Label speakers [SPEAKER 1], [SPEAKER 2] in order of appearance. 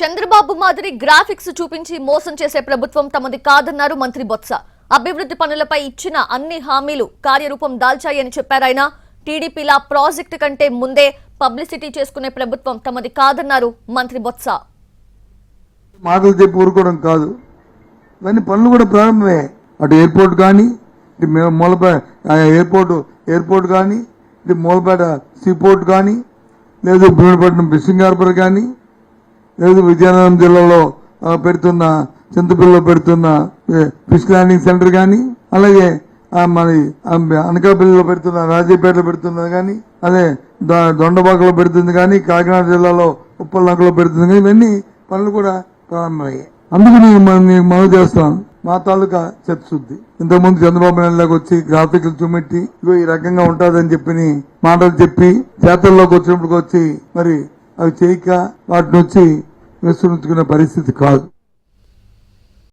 [SPEAKER 1] చంద్రబాబు మాదిరి గ్రాఫిక్స్ చూపించి మోసం చేసే ప్రభుత్వం తమది కాదన్నారు మంత్రి బొత్స. అభివృద్ధి పనులపై ఇచ్చిన అన్ని హామీలు కార్యరూపం దాల్చాయని చెప్పారాయన టీడీపీలా ప్రాజెక్టు కంటే ముందే పబ్లిసిటీ చేసుకునే ప్రభుత్వం తమది కాదన్నారు మంత్రి బొత్స.
[SPEAKER 2] మాటలు చెప్పి ఊరుకోవడం కాదు. ఇవన్నీ పనులు కూడా ప్రారంభమే. అటు ఎయిర్పోర్ట్ కానీ ఇటు మూలపేట ఆ ఎయిర్పోర్ట్ ఎయిర్పోర్ట్ కానీ ఇటు మూలపేట సీపోర్ట్ కానీ లేదు భీమపట్నం ఫిషింగ్ హార్బర్ కానీ లేదు విజయనగరం జిల్లాలో పెడుతున్న చింతపిల్లలో పెడుతున్న ఫిష్ ల్యాండింగ్ సెంటర్ కానీ అలాగే మరి అనకాపల్లిలో పెడుతున్న రాజీపేటలో పెడుతున్నది కానీ అదే దొండబాకలో పెడుతుంది కానీ కాకినాడ జిల్లాలో ఉప్పలనకలో పెడుతుంది కానీ ఇవన్నీ పనులు కూడా ప్రారంభమయ్యాయి. అందుకు నేను మనవి చేస్తాను. మా తాలూకా చిత్తశుద్ధి. ఇంతకుముందు చంద్రబాబు నాయుడులోకి వచ్చి గ్రాఫిక్లు చూపెట్టి ఇగో ఈ రకంగా ఉంటుందని చెప్పి మాటలు చెప్పి చేతల్లోకి వచ్చినప్పుడు వచ్చి మరి అవి చేయక వాటిని వచ్చి విస్మరించుకునే పరిస్థితి కాదు